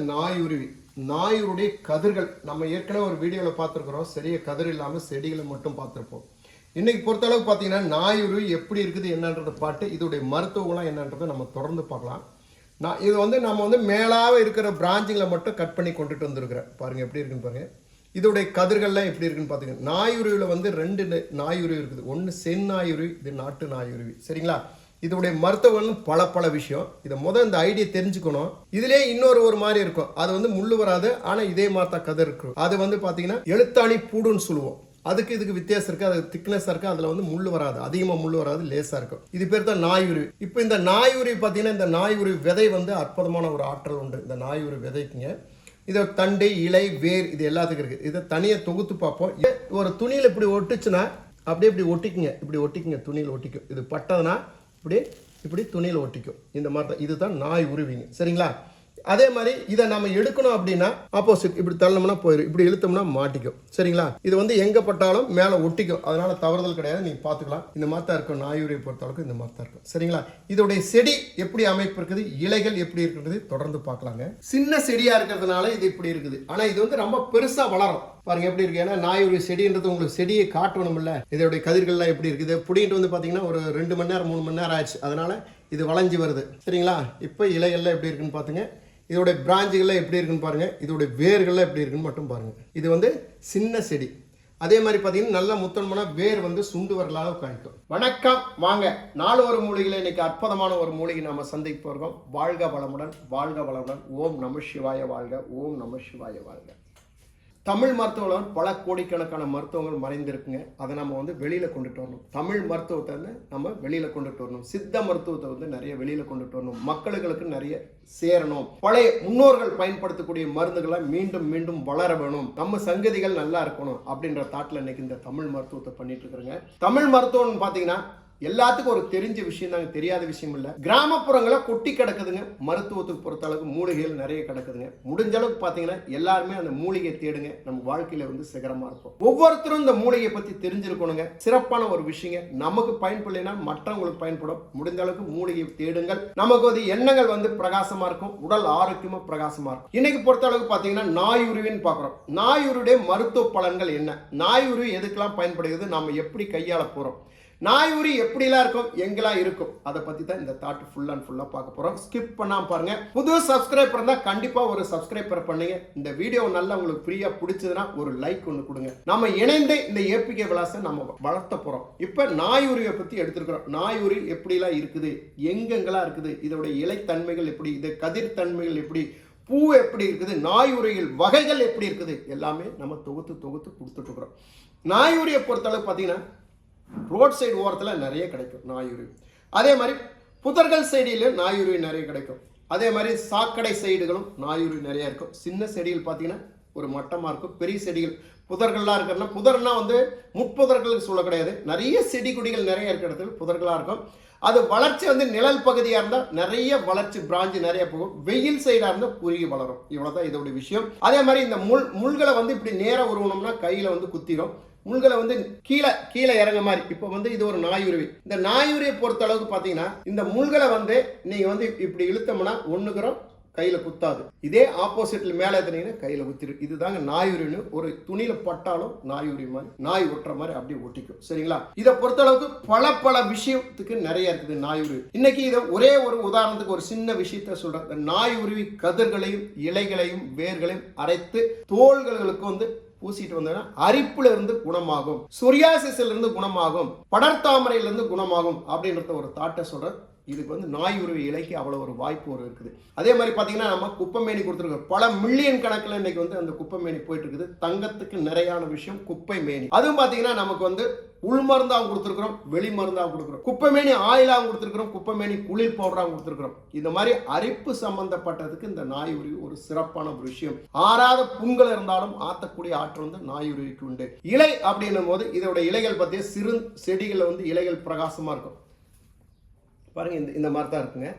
நாயுருவி. நாயுருடைய கதிர்கள் நம்ம ஏற்கனவே ஒரு வீடியோவில் பார்த்துருக்குறோம். சரிய கதிர் இல்லாமல் செடிகளை மட்டும் பார்த்துருப்போம். இன்னைக்கு பொறுத்தளவு பார்த்தீங்கன்னா நாயுருவி எப்படி இருக்குது என்னன்றதை பாட்டு இதோடைய மருத்துவ குணம் என்னன்றதை நம்ம தொடர்ந்து பார்க்கலாம். நான் இது வந்து நம்ம வந்து மேலாக இருக்கிற பிராஞ்சுங்களை மட்டும் கட் பண்ணி கொண்டுட்டு வந்திருக்கிறேன். பாருங்க எப்படி இருக்குன்னு பாருங்க. இதோடைய கதிர்கள்லாம் எப்படி இருக்குன்னு பார்த்தீங்கன்னா நாயுருவியில் வந்து ரெண்டு நாயுருவி இருக்குது. ஒன்று செந்நாயுருவி இது நாட்டு நாயுருவி. சரிங்களா? இதனுடைய மருத்துவம் பல பல விஷயம். இதை முதல் இந்த ஐடியா தெரிஞ்சுக்கணும். இதுலேயே இன்னொரு ஒரு மாதிரி இருக்கும். அது வந்து முள்ளு வராது ஆனால் இதே மாதிரி தான் கதை இருக்கும். அது வந்து பார்த்தீங்கன்னா எழுத்தாணி பூடுன்னு சொல்லுவோம். அதுக்கு இதுக்கு வித்தியாசம் இருக்கு. அது திக்னஸ் இருக்கு. அதுல வந்து முள் வராது. அதிகமா முள் வராது லேசா இருக்கும். இது பேர் தான் நாயுருவி. இப்போ இந்த நாயுருவி பாத்தீங்கன்னா இந்த நாயுருவி விதை வந்து அற்புதமான ஒரு ஆற்றல் உண்டு. இந்த நாயுருவி விதைக்குங்க. இதை தண்டு இலை வேர் இது எல்லாத்துக்கும் இருக்குது இதை தனியாக தொகுத்து பார்ப்போம். ஒரு துணியில் இப்படி ஒட்டுச்சுன்னா அப்படியே இப்படி ஒட்டிக்குங்க. இப்படி ஒட்டிக்குங்க. துணியில் ஒட்டிக்கும். இது பட்டதுன்னா இப்படி இப்படி துணியில் ஒட்டிக்கும். இந்த மாதிரி தான் இதுதான் நாய் உருவிங்க. சரிங்களா? அதே மாதிரி இதை நம்ம எடுக்கணும் அப்படின்னா ஆப்போசிட் இப்படி தள்ளணும்னா போயிடும் இப்படி இழுத்தோம்னா மாட்டிக்கும். சரிங்களா? இது வந்து எங்க பட்டாலும் மேலே ஒட்டிக்கும். அதனால தவறுதல் கிடையாது. நீங்கள் பார்த்துக்கலாம். இந்த மாதிரி தான் இருக்கும். நாயுரியை பொறுத்தளவுக்கு இந்த மாதிரி தான் இருக்கும். சரிங்களா? இதோடைய செடி எப்படி அமைப்பு இருக்குது? இலைகள் எப்படி இருக்கிறது தொடர்ந்து பார்க்கலாங்க. சின்ன செடியாக இருக்கிறதுனால இது இப்படி இருக்குது. ஆனால் இது வந்து ரொம்ப பெருசாக வளரும். பாருங்க எப்படி இருக்கு? ஏன்னா நாயுரி செடின்றது உங்களுக்கு செடியை காட்டணும் இல்ல இதோடைய கதிர்கள்லாம் எப்படி இருக்குது? புடிங்கிட்டு வந்து பார்த்தீங்கன்னா ஒரு ரெண்டு மணி நேரம் மூணு மணி நேரம் ஆயிடுச்சு. அதனால இது வளைஞ்சு வருது. சரிங்களா? இப்போ இலைகள்லாம் எப்படி இருக்குன்னு பார்த்துங்க இதோடைய பிராஞ்சுகள்லாம் எப்படி இருக்குன்னு பாருங்க. இதோடைய வேர்கள்லாம் எப்படி இருக்குன்னு மட்டும் பாருங்க. இது வந்து சின்ன செடி. அதே மாதிரி பார்த்தீங்கன்னா நல்லா முத்தன்மனா வேர் வந்து சுண்டு வரலாக காய்க்கும். வணக்கம். வாங்க. நாலு ஒரு மூலிகையில் இன்னைக்கு அற்புதமான ஒரு மூலிகை நம்ம சந்திக்க போகிறோம் வாழ்க வளமுடன் வாழ்க வளமுடன். ஓம் நம சிவாய வாழ்க. ஓம் நம சிவாய வாழ்க. தமிழ் மருத்துவம் பல கோடிக்கணக்கான மருத்துவங்கள் மறைந்திருக்குங்க. அதை நம்ம வந்து வெளியில் கொண்டுட்டு வரணும். தமிழ் மருத்துவத்தை வந்து நம்ம வெளியில் கொண்டுட்டு வரணும். சித்த மருத்துவத்தை வந்து நிறைய வெளியில் கொண்டுட்டு வரணும். மக்களுக்கு நிறைய சேரணும். பழைய முன்னோர்கள் பயன்படுத்தக்கூடிய மருந்துகளை மீண்டும் மீண்டும் வளர வேணும். நம்ம சங்கதிகள் நல்லா இருக்கணும் அப்படின்ற தாட்டில் இன்னைக்கு இந்த தமிழ் மருத்துவத்தை பண்ணிட்டு இருக்கிறேங்க. தமிழ் மருத்துவம்னு பார்த்தீங்கன்னா எல்லாத்துக்கும் ஒரு தெரிஞ்ச விஷயம் தாங்க தெரியாத விஷயம் இல்லை. கிராமப்புறங்களை கொட்டி கிடக்குதுங்க. மருத்துவத்துக்கு பொறுத்த அளவுக்கு மூலிகைகள் நிறைய கிடக்குதுங்க. முடிஞ்ச அளவுக்கு பார்த்தீங்கன்னா எல்லாருமே அந்த மூலிகையை தேடுங்க. நம்ம வாழ்க்கையில வந்து சிகரமா இருப்போம். ஒவ்வொருத்தரும் இந்த மூலிகையை பத்தி தெரிஞ்சிருக்கணுங்க. சிறப்பான ஒரு விஷயங்க. நமக்கு பயன்படலைன்னா மற்றவங்களுக்கு பயன்படும். முடிஞ்ச அளவுக்கு மூலிகையை தேடுங்கள். நமக்கு வந்து எண்ணங்கள் வந்து பிரகாசமா இருக்கும். உடல் ஆரோக்கியமா பிரகாசமா இருக்கும். இன்னைக்கு பொறுத்த அளவுக்கு பார்த்தீங்கன்னா நாயுருவின்னு பார்க்குறோம் நாயுருடைய மருத்துவ பலன்கள் என்ன? நாயுருவி எதுக்கெல்லாம் பயன்படுகிறது? நம்ம எப்படி கையாள போறோம்? நாயுரி எப்படிலாம் இருக்கும்? எங்கெல்லாம் இருக்கும்? அதை பற்றி தான் இந்த தாட் ஃபுல் அண்ட் ஃபுல்லாக பார்க்க போகிறோம் ஸ்கிப் பண்ணாம பாருங்கள் புது சப்ஸ்கிரைபர் இருந்தால் கண்டிப்பாக ஒரு சப்ஸ்கிரைபர் பண்ணுங்க. இந்த வீடியோ நல்லா உங்களுக்கு ஃப்ரீயாக பிடிச்சதுன்னா ஒரு லைக் ஒன்று கொடுங்க. நம்ம இணைந்து இந்த ஏபிகே விலாசை நம்ம வளர்த்த போகிறோம் இப்போ நாயூரியை பற்றி எடுத்திருக்கிறோம். நாயுரி எப்படிலாம் இருக்குது? எங்கெங்கெல்லாம் இருக்குது? இதோட இலைத்தன்மைகள் எப்படி? இது கதிர் தன்மைகள் எப்படி? பூ எப்படி இருக்குது? நாயுரிகள் வகைகள் எப்படி இருக்குது? எல்லாமே நம்ம தொகுத்து தொகுத்து கொடுத்துட்டு இருக்கிறோம். நாயுரியை பொறுத்தளவு பார்த்தீங்கன்னா ரோட் சைடு ஓரத்தில் நிறைய கிடைக்கும் நாயுருவி அதே மாதிரி புதர்கள் சைடில் நாயுருவி நிறைய கிடைக்கும். அதே மாதிரி சாக்கடை சைடுகளும் நாயுருவி நிறைய இருக்கும். சின்ன செடிகள் பார்த்தீங்கன்னா ஒரு மட்டமாக இருக்கும். பெரிய செடிகள் புதர்கள்லாம் இருக்கிறதுனா புதர்னா வந்து முட்புதர்களுக்கு சொல்ல கிடையாது. நிறைய செடி கொடிகள் நிறைய இருக்கிற இடத்துல புதர்களாக இருக்கும். அது வளர்ச்சி வந்து நிழல் பகுதியாக இருந்தால் நிறைய வளர்ச்சி பிராஞ்சு நிறைய போகும். வெயில் சைடாக இருந்தால் குறுகி வளரும். இவ்வளோதான் இதோட விஷயம். அதே மாதிரி இந்த முள் முள்களை வந்து இப்படி நேராக உருவணும்னா கையில் வந்து குத்திரும். முள்களை வந்து கீழே கீழே இறங்க மாதிரி. இப்போ வந்து இது ஒரு நாயுருவி. இந்த நாயுரியை பொறுத்த அளவுக்கு பார்த்தீங்கன்னா இந்த முள்களை வந்து நீங்க வந்து இப்படி இழுத்தோம்னா ஒண்ணுக்குறோம் கையில குத்தாது. இதே ஆப்போசிட்ல மேலே ஏத்துனீங்கன்னா கையில குத்திரு. இதுதாங்க நாயுரின்னு ஒரு துணியில பட்டாலும் நாயுரி மாதிரி நாய் ஒட்டுற மாதிரி அப்படியே ஒட்டிக்கும். சரிங்களா? இதை பொறுத்த அளவுக்கு பல பல விஷயத்துக்கு நிறைய இருக்குது நாயுருவி. இன்னைக்கு இதை ஒரே ஒரு உதாரணத்துக்கு ஒரு சின்ன விஷயத்த சொல்றேன். இந்த நாயுருவி கதிர்களையும் இலைகளையும் வேர்களையும் அரைத்து தோள்களுக்கு வந்து பூசிட்டு வந்தோம்னா அரிப்புல இருந்து குணமாகும். சொரியாசிஸ்ல இருந்து குணமாகும். படர்தாமரையில இருந்து குணமாகும் அப்படின்றத ஒரு தாட்டை சொல்றேன் இதுக்கு வந்து நாய் உருவி இலைக்கு அவ்வளோ ஒரு வாய்ப்பு ஒரு இருக்குது. அதே மாதிரி பார்த்தீங்கன்னா நம்ம குப்பைமேனி கொடுத்துருக்கோம். பல மில்லியன் கணக்கில் இன்னைக்கு வந்து அந்த குப்பைமேனி போயிட்டு இருக்குது தங்கத்துக்கு நிறையான விஷயம் குப்பை மேனி அதுவும் பார்த்தீங்கன்னா நமக்கு வந்து உள் மருந்தாகவும் கொடுத்துருக்குறோம் வெளி மருந்தாகவும் கொடுக்குறோம் குப்பைமேனி ஆயிலாகவும் கொடுத்துருக்குறோம் குப்பைமேனி குளிர் பவுடராகவும் கொடுத்துருக்குறோம். இந்த மாதிரி அரிப்பு சம்பந்தப்பட்டதுக்கு இந்த நாய் உருவி ஒரு சிறப்பான ஒரு விஷயம். ஆறாத புண்கள் இருந்தாலும் ஆத்தக்கூடிய ஆற்றல் வந்து நாய் உருவிக்கு உண்டு. இலை அப்படின்னும் போது இதோட இலைகள் பற்றிய சிறு செடிகளில் வந்து இலைகள் பிரகாசமாக இருக்கும். பாருங்கள் இந்த இந்த மாதிரி தான் இருக்குங்க.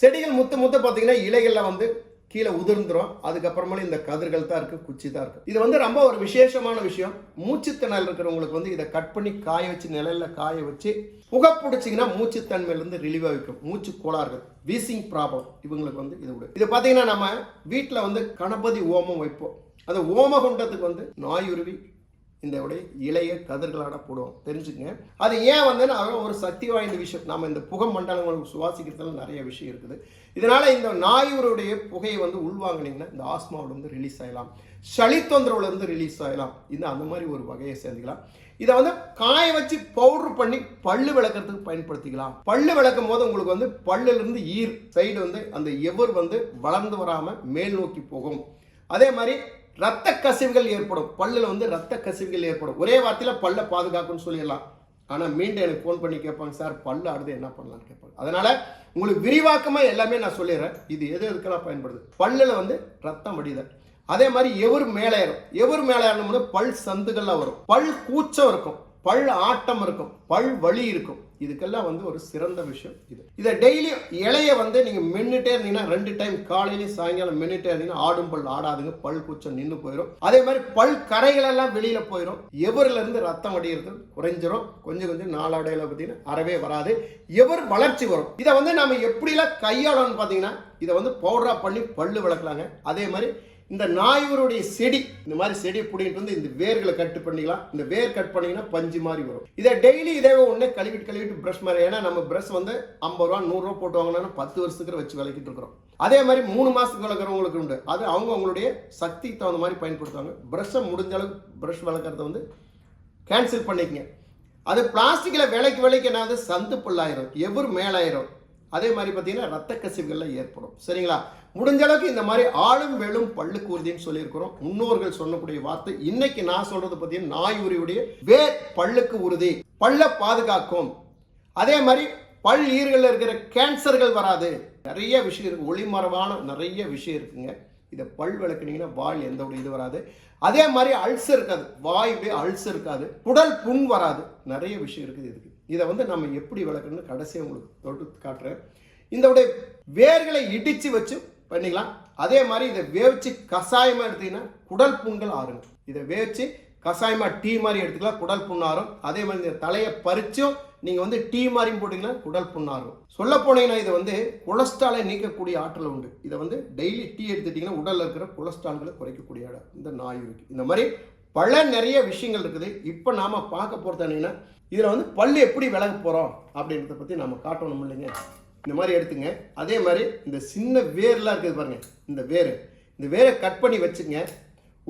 செடிகள் முத்த முத்த பார்த்தீங்கன்னா இலைகளில் வந்து கீழே உதிர்ந்துடும் அதுக்கப்புறமேல இந்த கதிர்கள் தான் இருக்குது குச்சி தான் இருக்குது இது வந்து ரொம்ப ஒரு விசேஷமான விஷயம். மூச்சுத்திணல் இருக்கிறவங்களுக்கு வந்து இதை கட் பண்ணி காய வச்சு நிழலில் காய வச்சு புகை பிடிச்சிங்கன்னா மூச்சுத்தன்மையிலேருந்து ரிலீவாக வைக்கும். மூச்சு கோளாறுகள் வீசிங் ப்ராப்ளம் இவங்களுக்கு வந்து இது விடும் இது பார்த்தீங்கன்னா நம்ம வீட்டில் வந்து கணபதி ஓமம் வைப்போம். அந்த ஓமகுண்டத்துக்கு வந்து நாயுருவி இந்த உடைய இளைய கதிர்களாட போடுவோம். தெரிஞ்சுக்கங்க. அது ஏன் வந்து நான் ஒரு சக்தி வாய்ந்த விஷயம். நம்ம இந்த புகை மண்டலங்களுக்கு சுவாசிக்கிறதுல நிறைய விஷயம் இருக்குது. இதனால் இந்த நாயூருடைய புகையை வந்து உள்வாங்கினீங்கன்னா இந்த ஆஸ்மாவிலேருந்து ரிலீஸ் ஆகலாம் சளி தொந்தரவுலேருந்து ரிலீஸ் ஆகலாம் இந்த அந்த மாதிரி ஒரு வகையை சேர்ந்துக்கலாம் இதை வந்து காய வச்சு பவுடர் பண்ணி பல்லு விளக்கிறதுக்கு பயன்படுத்திக்கலாம். பல்லு விளக்கும் போது உங்களுக்கு வந்து பல்லுலேருந்து ஈர் சைடு வந்து அந்த எவர் வந்து வளர்ந்து வராமல் மேல் நோக்கி போகும். அதே மாதிரி ரத்த கசிவுகள் ஏற்படும். பல்லில் வந்து ரத்த கசிவுகள் ஏற்படும். ஒரே வார்த்தையில் பல்ல பாதுகாக்கும்னு சொல்லிடலாம். ஆனால் மீண்டும் எனக்கு ஃபோன் பண்ணி கேட்பாங்க சார் பல்லு அடுத்து என்ன பண்ணலாம்னு? கேட்பாங்க. அதனால் உங்களுக்கு விரிவாக்கமாக எல்லாமே நான் சொல்லிடுறேன். இது எது எதுக்கெல்லாம் பயன்படுது? பல்லில் வந்து ரத்தம் வடிதல் அதே மாதிரி எவர் மேலே ஏறும்? எவர் மேலேறணும்னு பல் சந்துகள்லாம் வரும். பல் கூச்சம் இருக்கும். பல் ஆட்டம் இருக்கும். பல் வலி இருக்கும். இதுக்கெல்லாம் வந்து ஒரு சிறந்த விஷயம் இது. இதை டெய்லி இலையை வந்து நீங்கள் மென்னுட்டே இருந்தீங்கன்னா ரெண்டு டைம் காலையிலையும் சாயங்காலம் மென்னுட்டே இருந்தீங்கன்னா ஆடும் பல் ஆடாதுங்க. பல் கூச்சம் நின்று போயிடும் அதே மாதிரி பல் கரைகளெல்லாம் வெளியில் போயிடும் எவர்லேருந்து ரத்தம் அடிகிறது குறைஞ்சிரும். கொஞ்சம் கொஞ்சம் நாளடைவில் பார்த்தீங்கன்னா அறவே வராது. எவர் வளர்ச்சி வரும். இதை வந்து நம்ம எப்படிலாம் கையாளணும்னு பார்த்தீங்கன்னா இதை வந்து பவுடராக பண்ணி பல்லு விளக்கலாங்க. அதே மாதிரி இந்த நாயூருடைய செடி இந்த மாதிரி செடி பிடிங்கிட்டு வந்து இந்த வேர்களை கட் பண்ணிக்கலாம். இந்த வேர் கட் பண்ணிங்கன்னா பஞ்சு மாதிரி வரும். இதை டெய்லி இதே ஒன்று கழுவிட்டு கழுவிட்டு ப்ரஷ் மாதிரி. ஏன்னா நம்ம ப்ரஷ் வந்து ஐம்பது ரூபா நூறுரூவா போட்டு வாங்கினா பத்து வருஷத்துக்கு வச்சு விளக்கிட்டு இருக்கிறோம். அதே மாதிரி மூணு மாதத்துக்கு வளர்க்குறவங்களுக்கு உண்டு. அது அவங்க அவங்களுடைய சக்திக்கு தகுந்த மாதிரி பயன்படுத்துவாங்க. ப்ரஷ்ஷை முடிஞ்ச அளவுக்கு ப்ரஷ் வளர்க்குறத வந்து கேன்சல் பண்ணிக்கங்க. அது பிளாஸ்டிக்கில் விலைக்கு விலைக்கு என்ன ஆகுது? சந்து புல்லாயிரும். எவர் மேலாயிரும்? அதே மாதிரி பார்த்தீங்கன்னா ரத்த கசிவுகள்லாம் ஏற்படும். சரிங்களா? முடிஞ்ச அளவுக்கு இந்த மாதிரி ஆளும் வேலும் பல்லுக்கு உறுதின்னு சொல்லியிருக்கிறோம். முன்னோர்கள் சொல்லக்கூடிய வார்த்தை இன்னைக்கு நான் சொல்றது பார்த்தீங்கன்னா நாய் உரியுடைய வேர் பல்லுக்கு உறுதி பல்ல பாதுகாக்கும். அதே மாதிரி பல் ஈர்களில் இருக்கிற கேன்சர்கள் வராது. நிறைய விஷயம் இருக்கு. ஒளிமரவான நிறைய விஷயம் இருக்குங்க. இதை பல் விளக்குனீங்கன்னா வாய் எந்த ஒரு இது வராது. அதே மாதிரி அல்சர் இருக்காது. வாயுடைய அல்சர் இருக்காது. குடல் புண் வராது. நிறைய விஷயம் இருக்குது இதுக்கு. இதை வந்து நம்ம எப்படி வளர்க்கணும்னு கடைசியாக உங்களுக்கு தொட்டு காட்டுறேன். இந்த உடைய வேர்களை இடிச்சு வச்சு பண்ணிக்கலாம். அதே மாதிரி இதை வேவிச்சு கஷாயமாக எடுத்தீங்கன்னா குடல் புண்கள் ஆறுங்க இதை வேவிச்சு கஷாயமாக டீ மாதிரி எடுத்துக்கலாம் குடல் புண் ஆறும். அதே மாதிரி இந்த தலையை பறிச்சும் நீங்கள் வந்து டீ மாதிரியும் போட்டிங்கன்னா குடல் புண்ணாரும் சொல்ல போனீங்கன்னா இதை வந்து கொலஸ்ட்ராலை நீக்கக்கூடிய ஆற்றல் உண்டு. இதை வந்து டெய்லி டீ எடுத்துட்டிங்கன்னா உடலில் இருக்கிற கொலஸ்ட்ரால்களை குறைக்கக்கூடிய இடம். இந்த நாய் இருக்குது இந்த மாதிரி பல நிறைய விஷயங்கள் இருக்குது. இப்போ நாம் பார்க்க போகிறது என்னென்னா இதில் வந்து பல்லு எப்படி விலக போகிறோம் அப்படின்றத பற்றி நம்ம காட்டணும் இல்லைங்க. இந்த மாதிரி எடுத்துங்க. அதே மாதிரி இந்த சின்ன வேர்லாம் இருக்குது பாருங்கள் இந்த வேர். இந்த வேரை கட் பண்ணி வச்சுங்க.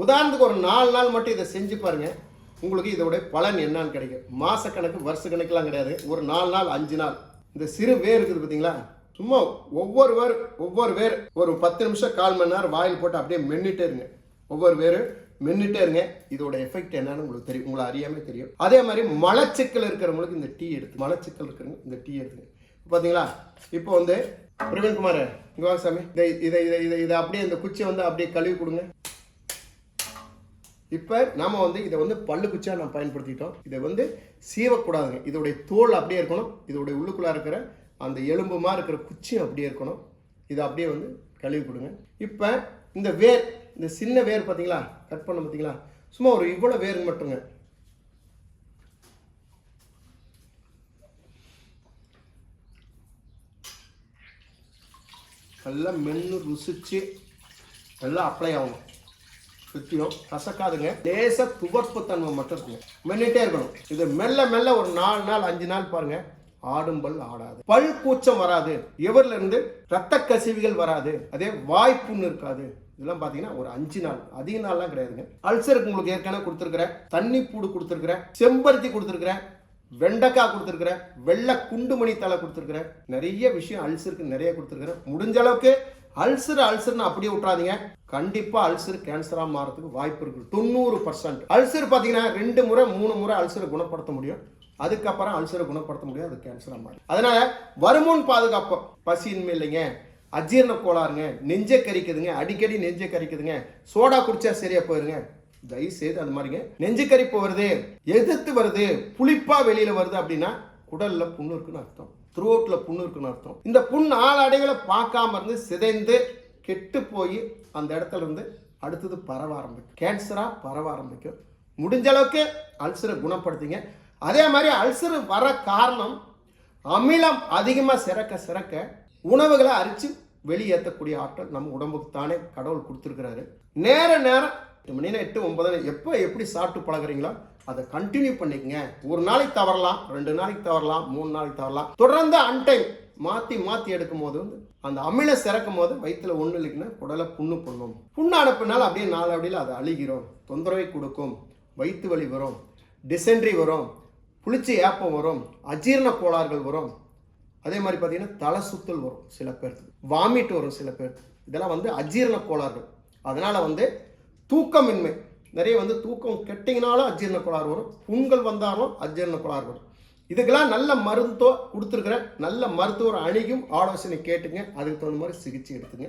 உதாரணத்துக்கு ஒரு நாலு நாள் மட்டும் இதை செஞ்சு பாருங்கள் உங்களுக்கு இதோட பலன் என்னன்னு கிடைக்கும். மாதக்கணக்கு வருஷ கணக்கெலாம் கிடையாது. ஒரு நாலு நாள் அஞ்சு நாள். இந்த சிறு வேர் இருக்குது பார்த்தீங்களா சும்மா ஒவ்வொரு வேர் ஒவ்வொரு வேர். ஒரு பத்து நிமிஷம் கால் மணி நேரம் வாயில் போட்டு அப்படியே மென்னுட்டே இருங்க. ஒவ்வொரு வேர் மென்னுட்டே இருங்க. இதோட எஃபெக்ட் என்னன்னு உங்களுக்கு தெரியும் உங்களை அறியாமே தெரியும். அதே மாதிரி மலச்சிக்கல் இருக்கிறவங்களுக்கு இந்த டீ எடுத்து மலச்சிக்கல் இருக்கிறவங்க இந்த டீ எடுத்துங்க. பார்த்தீங்களா இப்போ வந்து பிரவீன்குமார் இங்க வாங்க சாமி. இதை இதை இதை இதை இதை அப்படியே இந்த குச்சியை வந்து அப்படியே கழுவி கொடுங்க. இப்போ நாம வந்து இதை வந்து பல்லு குச்சியாக நான் பயன்படுத்திட்டோம். இதை வந்து சீவக்கூடாதுங்க. இதோடைய தோல் அப்படியே இருக்கணும். இதோடைய உள்ளுக்குள்ளே இருக்கிற அந்த எலும்புமா இருக்கிற குச்சியும் அப்படியே இருக்கணும். இதை அப்படியே வந்து கழுவி கொடுங்க. இப்போ இந்த வேர் இந்த சின்ன வேர் பார்த்தீங்களா கட் பண்ண பார்த்தீங்களா சும்மா ஒரு இவ்வளோ வேர் மட்டுங்க. நல்லா மென்று ருசிச்சு நல்லா அப்ளை ஆகணும். சுற்றியும் கசக்காதுங்க. லேச துவர்ப்பு தன்மை மட்டும் இருக்குங்க. மென்னுட்டே இருக்கணும். இது மெல்ல மெல்ல ஒரு நாலு நாள் அஞ்சு நாள் பாருங்கள் ஆடும் பல் ஆடாது. பல் கூச்சம் வராது. எவர்ல இருந்து ரத்த கசிவுகள் வராது. அதே வாய்ப்புன்னு இருக்காது. இதெல்லாம் பார்த்தீங்கன்னா ஒரு அஞ்சு நாள். அதிக நாள்லாம் கிடையாதுங்க. அல்சருக்கு உங்களுக்கு ஏற்கனவே கொடுத்துருக்குறேன் தண்ணி பூடு கொடுத்துருக்குறேன் செம்பருத்தி கொடுத்துருக்குறேன் வெண்டைக்காய் கொடுத்துருக்குறேன் வெள்ளை குண்டுமணி தலை கொடுத்துருக்குறேன் நிறைய விஷயம் அல்சருக்கு நிறைய கொடுத்துருக்குறேன் முடிஞ்ச அளவுக்கு அல்சர் அல்சர்னு அப்படியே விட்றாதீங்க கண்டிப்பாக அல்சர் கேன்சராக மாறதுக்கு வாய்ப்பு இருக்கு. தொண்ணூறு பர்சன்ட் அல்சர் பார்த்தீங்கன்னா ரெண்டு முறை மூணு முறை அல்சரை குணப்படுத்த முடியும். அதுக்கப்புறம் அல்சரை குணப்படுத்த முடியாது அது கேன்சராக மாறும். அதனால வருமுன் பாதுகாப்பு பசியின்மை இல்லைங்க அஜீரண கோளாறுங்க நெஞ்சை கரிக்குதுங்க அடிக்கடி நெஞ்சை கரிக்குதுங்க சோடா குடிச்சா சரியா போயிருங்க. தயவு செய்து அது மாதிரிங்க நெஞ்சு கறி வருது எதிர்த்து வருது புளிப்பா வெளியில வருது அப்படின்னா குடல்ல புண்ணு இருக்குன்னு அர்த்தம். த்ரோட்ல புண்ணு இருக்குன்னு அர்த்தம். இந்த புண் ஆளடைகளை பார்க்காம இருந்து சிதைந்து கெட்டு போய் அந்த இடத்துல இருந்து அடுத்தது பரவ ஆரம்பிக்கும். கேன்சராக பரவ ஆரம்பிக்கும். முடிஞ்ச அளவுக்கு அல்சரை குணப்படுத்திங்க. அதே மாதிரி அல்சர் வர காரணம் அமிலம் அதிகமாக சிறக்க சிறக்க உணவுகளை அரித்து வெளியேற்றக்கூடிய ஆற்றல் நம்ம உடம்புக்கு தானே கடவுள் கொடுத்துருக்கிறாரு. நேர நேரம் எட்டு மணி நேரம் எட்டு ஒன்பது எப்போ எப்படி சாப்பிட்டு பழகுறீங்களோ அதை கண்டினியூ பண்ணிக்கங்க. ஒரு நாளைக்கு தவறலாம் ரெண்டு நாளைக்கு தவறலாம் மூணு நாளைக்கு தவறலாம். தொடர்ந்து அன்டைம் மாற்றி மாற்றி எடுக்கும் போது வந்து அந்த அமில சிறக்கும் போது வயிற்றுல ஒன்று இல்லைக்குன்னா குடலை புண்ணு பண்ணும். புண்ணு அனுப்புனால அப்படியே நாலு அப்படியில் அது அழுகிறோம். தொந்தரவை கொடுக்கும். வயிற்று வலி வரும். டிசென்ட்ரி வரும். புளிச்ச ஏப்பம் வரும் அஜீரண கோளாறுகள் வரும். அதே மாதிரி பார்த்தீங்கன்னா தலை சுத்தல் வரும் சில பேருக்கு. வாமிட் வரும் சில பேருக்கு. இதெல்லாம் வந்து அஜீரண கோளாறுகள். அதனால் வந்து தூக்கமின்மை. நிறைய வந்து தூக்கம் கெட்டிங்கனாலும் அஜீரண கோளாறு வரும். புண்கள் வந்தாலும் அஜீரண கோளாறு வரும். இதுக்கெல்லாம் நல்ல மருத்துவ கொடுத்துருக்குற நல்ல மருத்துவர் அணுகும் ஆலோசனை கேட்டுங்க. அதுக்கு தகுந்த மாதிரி சிகிச்சை எடுத்துங்க.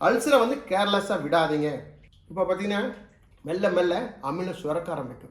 அல்சரை வந்து கேர்லெஸ்ஸாக விடாதீங்க. இப்போ பார்த்தீங்கன்னா மெல்ல மெல்ல அமிலம் சுரக்க ஆரம்பிக்கும்.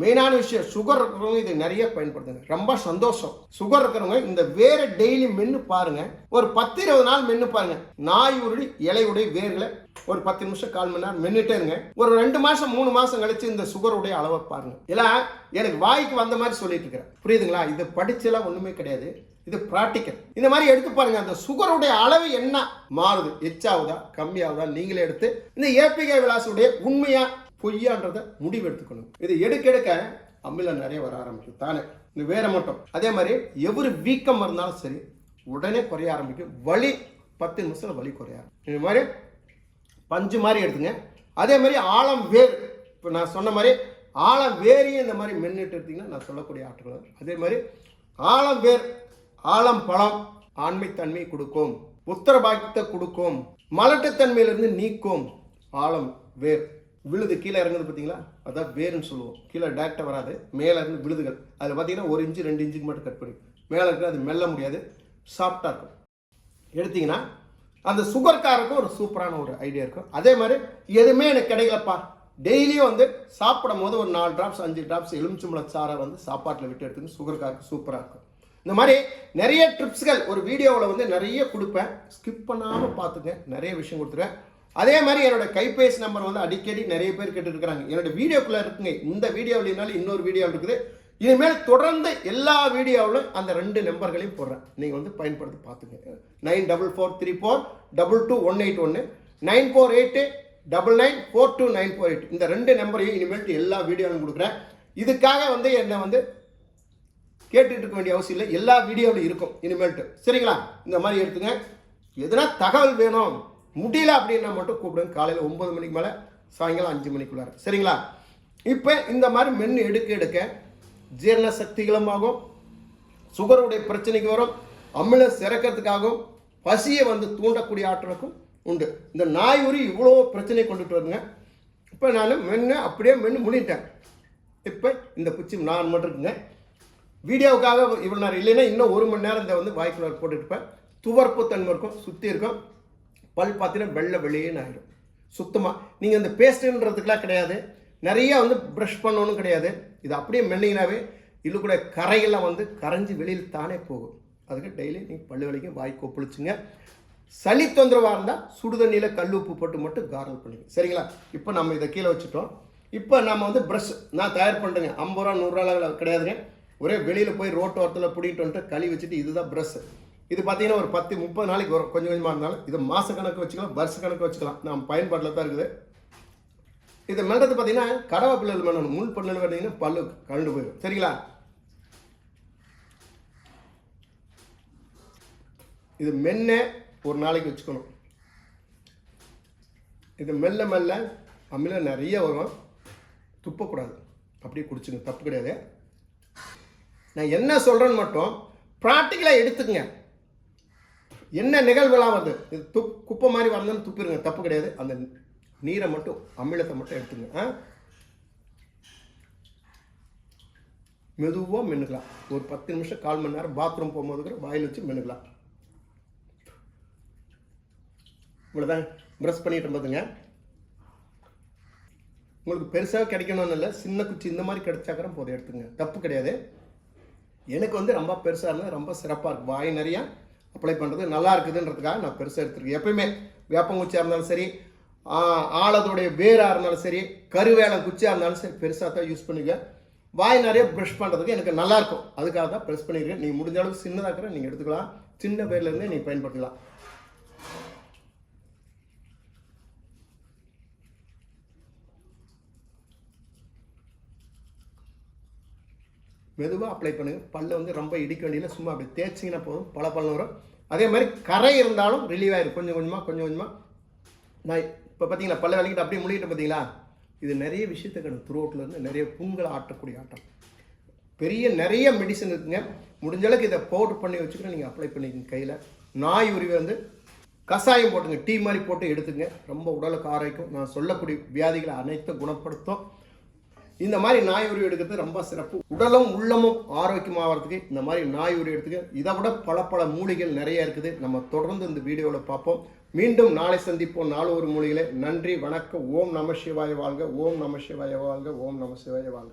மெயினான விஷயம் சுகர் இருக்கிறவங்க இதை நிறைய பயன்படுத்துங்க. ரொம்ப சந்தோஷம். சுகர் இருக்கிறவங்க இந்த வேற டெய்லி மென்று பாருங்க. ஒரு பத்து இருபது நாள் மென்று பாருங்க. நாய் உருளி இலையுடைய வேர்களை ஒரு பத்து நிமிஷம் கால் மணி நேரம் மென்னுட்டே இருங்க. ஒரு ரெண்டு மாசம் மூணு மாசம் கழிச்சு இந்த சுகருடைய அளவை பாருங்க. எல்லாம் எனக்கு வாய்க்கு வந்த மாதிரி சொல்லிட்டு இருக்கிறேன். புரியுதுங்களா? இது படிச்செல்லாம் ஒண்ணுமே கிடையாது. இது ப்ராக்டிக்கல் இந்த மாதிரி எடுத்து பாருங்க. அந்த சுகருடைய அளவு என்ன? மாறுது. எச்சாகுதா கம்மியாகுதா? நீங்களே எடுத்து இந்த ஏபிகே விலாசுடைய உண்மையா பொய்யான்றத முடிவு எடுத்துக்கணும் இது எடுக்க எடுக்க அமிலம் நிறைய வர ஆரம்பிக்கும். தானே? இந்த வேற மட்டும். அதே மாதிரி எவ்வளவு வீக்கம் இருந்தாலும் சரி உடனே குறைய ஆரம்பிக்கும். வலி பத்து நிமிஷத்தில் வலி குறைய ஆரம்பிக்கும். மாதிரி பஞ்சு மாதிரி எடுத்துங்க. அதே மாதிரி ஆழம் வேர் இப்போ நான் சொன்ன மாதிரி ஆழம் வேரையும் இந்த மாதிரி மென்னுட்டு எடுத்தீங்கன்னா நான் சொல்லக்கூடிய ஆற்றல் அதே மாதிரி ஆழம் வேர் ஆழம் பழம் ஆண்மைத்தன்மை கொடுக்கும். உத்தர பாக்கியத்தை கொடுக்கும். மலட்டுத்தன்மையிலிருந்து நீக்கும் ஆழம் வேர். விழுது கீழே இறங்குது பார்த்தீங்களா? அதான் வேர்னு சொல்லுவோம். கீழே டேரக்டாக வராது. மேலே இருந்து விழுதுகள். அதில் பார்த்தீங்கன்னா ஒரு இன்ச்சு ரெண்டு இன்ச்சுக்கு மட்டும் கட் பண்ணி மேலே இருக்கிற அது மெல்ல முடியாது. சாஃப்டாக இருக்கும். எடுத்தீங்கன்னா அந்த சுகர்காரருக்கும் ஒரு சூப்பரான ஒரு ஐடியா இருக்கும். அதே மாதிரி எதுவுமே எனக்கு கிடைக்கலப்பா. டெய்லியும் வந்து சாப்பிடும் போது ஒரு நாலு ட்ராப்ஸ் அஞ்சு ட்ராப்ஸ் எலுமிச்சம்பழ சாரை வந்து சாப்பாட்டில் விட்டு எடுத்துன்னு சுகர்காருக்கு சூப்பராக இருக்கும். இந்த மாதிரி நிறைய ட்ரிப்ஸ்கள் ஒரு வீடியோவில் வந்து நிறைய கொடுப்பேன். ஸ்கிப் பண்ணாமல் பார்த்துங்க. நிறைய விஷயம் கொடுத்துருவேன். அதே மாதிரி என்னோட கைபேசி நம்பர் வந்து அடிக்கடி நிறைய பேர் கேட்டுருக்காங்க என்னோட வீடியோக்குள்ளே இருக்குங்க. இந்த வீடியோ இல்லைனாலும் இன்னொரு வீடியோ இருக்குது. இனிமேல் தொடர்ந்து எல்லா வீடியோவிலும் அந்த ரெண்டு நம்பர்களையும் போடுறேன். நீங்கள் வந்து பயன்படுத்தி பார்த்துங்க nine double four three four double two one eight ஒன்று nine four eight double nine four two nine four eight. இந்த ரெண்டு நம்பரையும் இனிமேல் எல்லா வீடியோவிலும் கொடுக்குறேன். இதுக்காக வந்து என்னை வந்து கேட்டுட்டு இருக்க வேண்டிய அவசியம் இல்லை. எல்லா வீடியோவிலும் இருக்கும் இனிமேல்ட்டு. சரிங்களா? இந்த மாதிரி எடுத்துங்க. எதுனா தகவல் வேணும். முடியல அப்படின்னா மட்டும் கூப்பிடுங்க. காலையில் ஒன்பது மணிக்கு மேலே சாயங்காலம் அஞ்சு மணிக்குள்ளார சரிங்களா? இப்போ இந்த மாதிரி மென்று எடுக்க எடுக்க ஜீரண சக்திகளுமாகும் சுகருடைய பிரச்சனைக்கு வரும் அமிலம் சிறக்கிறதுக்காகவும் பசியை வந்து தூண்டக்கூடிய ஆற்றலுக்கும் உண்டு. இந்த நாய் உரி இவ்வளோ பிரச்சனை கொண்டுட்டு வருங்க இப்போ நான் மென்று அப்படியே மென்று முடிட்டேன் இப்போ இந்த குச்சி நான் மட்டும் இருக்குங்க. வீடியோவுக்காக இவ்வளோ நேரம் இல்லைன்னா இன்னும் ஒரு மணி நேரம் இந்த வந்து வாய்க்குள்ளார் போட்டுருப்பேன் துவர்ப்பு தன்மை இருக்கும் சுற்றி இருக்கும். பல் பார்த்தீங்கன்னா வெள்ளை வெளியேன்னு ஆகிடும் சுத்தமாக நீங்கள் அந்த பேஸ்ட்டுன்றதுக்கெலாம் கிடையாது. நிறையா வந்து ப்ரஷ் பண்ணணும் கிடையாது. இது அப்படியே மென்னீங்கனாவே இல்லை கூட கரையெல்லாம் வந்து கரைஞ்சி வெளியில் தானே போகும். அதுக்கு டெய்லி நீங்கள் பல்லு வலிக்க வாய் கொப்பளிச்சுங்க. சளி தொந்தரவாக இருந்தால் சுடுதண்ணியில் கல் உப்பு போட்டு மட்டும் காரல் பண்ணிங்க சரிங்களா? இப்போ நம்ம இதை கீழே வச்சுட்டோம். இப்போ நம்ம வந்து ப்ரஷ் நான் தயார் பண்ணுறேங்க ஐம்பது ரூபா நூறுரூவா கிடையாதுங்க. ஒரே வெளியில் போய் ரோட்டு ஓரத்தில் பிடிக்கிட்டு வந்துட்டு களி வச்சுட்டு இதுதான் ப்ரஷ் இது பார்த்தீங்கன்னா ஒரு பத்து முப்பது நாளைக்கு வரும். கொஞ்சம் கொஞ்சமாக இருந்தாலும் இது மாத கணக்கு வச்சுக்கலாம் வருஷ கணக்கு வச்சுக்கலாம். நம்ம பயன்பாட்டில் தான் இருக்குது. இது மெல்றது பார்த்தீங்கன்னா கடவை பிள்ளைகள் பண்ணணும் முள் பண்ணல் பார்த்தீங்கன்னா பல்லு கழுண்டு போயிடும். சரிங்களா? இது மென்ன ஒரு நாளைக்கு வச்சுக்கணும். இது மெல்ல மெல்ல அமிலம் நிறைய வரும். துப்பக்கூடாது. அப்படியே குடிச்சுங்க தப்பு கிடையாது. நான் என்ன சொல்கிறேன்னு மட்டும் ப்ராக்டிக்கலாக எடுத்துக்கங்க. என்ன நிகழ்வுலாம் வந்து இது துப் குப்பை மாதிரி வரலன்னு துப்பிடுங்க தப்பு கிடையாது. அந்த நீரை மட்டும் அமிலத்தை மட்டும் எடுத்துங்க ஆ? மெதுவாக மென்னுக்கலாம். ஒரு பத்து நிமிஷம் கால் மணி நேரம் பாத்ரூம் போகும்போது கூட வாயில் வச்சு மென்னுக்கலாம். இவ்வளோதான் ப்ரஷ் பண்ணிட்டு போதுங்க உங்களுக்கு பெருசாக கிடைக்கணும்னு இல்லை சின்ன குச்சி இந்த மாதிரி கிடைச்சாக்கிற போதும் எடுத்துங்க. தப்பு கிடையாது. எனக்கு வந்து ரொம்ப பெருசாக இருந்தால் ரொம்ப சிறப்பாக இருக்கும். வாய் நிறையா அப்ளை பண்ணுறது நல்லா இருக்குதுன்றதுக்காக நான் பெருசாக எடுத்துருக்கேன். எப்பயுமே வேப்பங்குச்சியாக இருந்தாலும் சரி ஆழத்துடைய வேராக இருந்தாலும் சரி கருவேலம் குச்சியாக இருந்தாலும் சரி பெருசாக தான் யூஸ் பண்ணுங்க வாய் நிறைய ப்ரஷ் பண்ணுறதுக்கு எனக்கு நல்லாயிருக்கும் அதுக்காக தான் ப்ரெஷ் பண்ணியிருக்கேன் நீங்கள் முடிஞ்ச அளவுக்கு சின்னதாக இருக்கிற நீங்கள் எடுத்துக்கலாம். சின்ன பேர்லேருந்தே நீங்கள் பயன்படுத்தலாம் மெதுவாக அப்ளை பண்ணுங்கள் பல்ல வந்து ரொம்ப இடிக்க வேண்டியில் சும்மா அப்படி தேய்ச்சிங்கன்னா போதும். பல பலன் வரும். அதே மாதிரி கரை இருந்தாலும் ரிலீவ் ஆயிரும். கொஞ்சம் கொஞ்சமாக கொஞ்சம் கொஞ்சமாக நான் இப்போ பார்த்தீங்களா பல்ல விளக்கிட்டு அப்படியே முடிக்கிட்டு பார்த்தீங்களா இது நிறைய விஷயத்தை கண்டு த்ரோட்லேருந்து இருந்து நிறைய புண்களை ஆட்டக்கூடிய ஆட்டம். பெரிய நிறைய மெடிசன் இருக்குங்க. முடிஞ்சளவுக்கு இதை பவுடர் பண்ணி வச்சுக்கிட்டு நீங்கள் அப்ளை பண்ணிக்கங்க கையில். நாய் உருவி வந்து கஷாயம் போட்டுங்க. டீ மாதிரி போட்டு எடுத்துங்க. ரொம்ப உடலுக்கு ஆரோக்கியம். நான் சொல்லக்கூடிய வியாதிகளை அனைத்தும் குணப்படுத்தும். இந்த மாதிரி நாய் உரி எடுக்கிறது ரொம்ப சிறப்பு. உடலும் உள்ளமும் ஆரோக்கியமாகிறதுக்கு இந்த மாதிரி நாய் உரி எடுத்துக்க. இதை விட பல பல மூலிகள் நிறைய இருக்குது. நம்ம தொடர்ந்து இந்த வீடியோவில் பார்ப்போம். மீண்டும் நாளை சந்திப்போம். நாலு ஒரு மூலிகளை நன்றி வணக்கம். ஓம் நம சிவாய வாழ்க. ஓம் நம சிவாய வாழ்க. ஓம் நம சிவாய வாழ்க.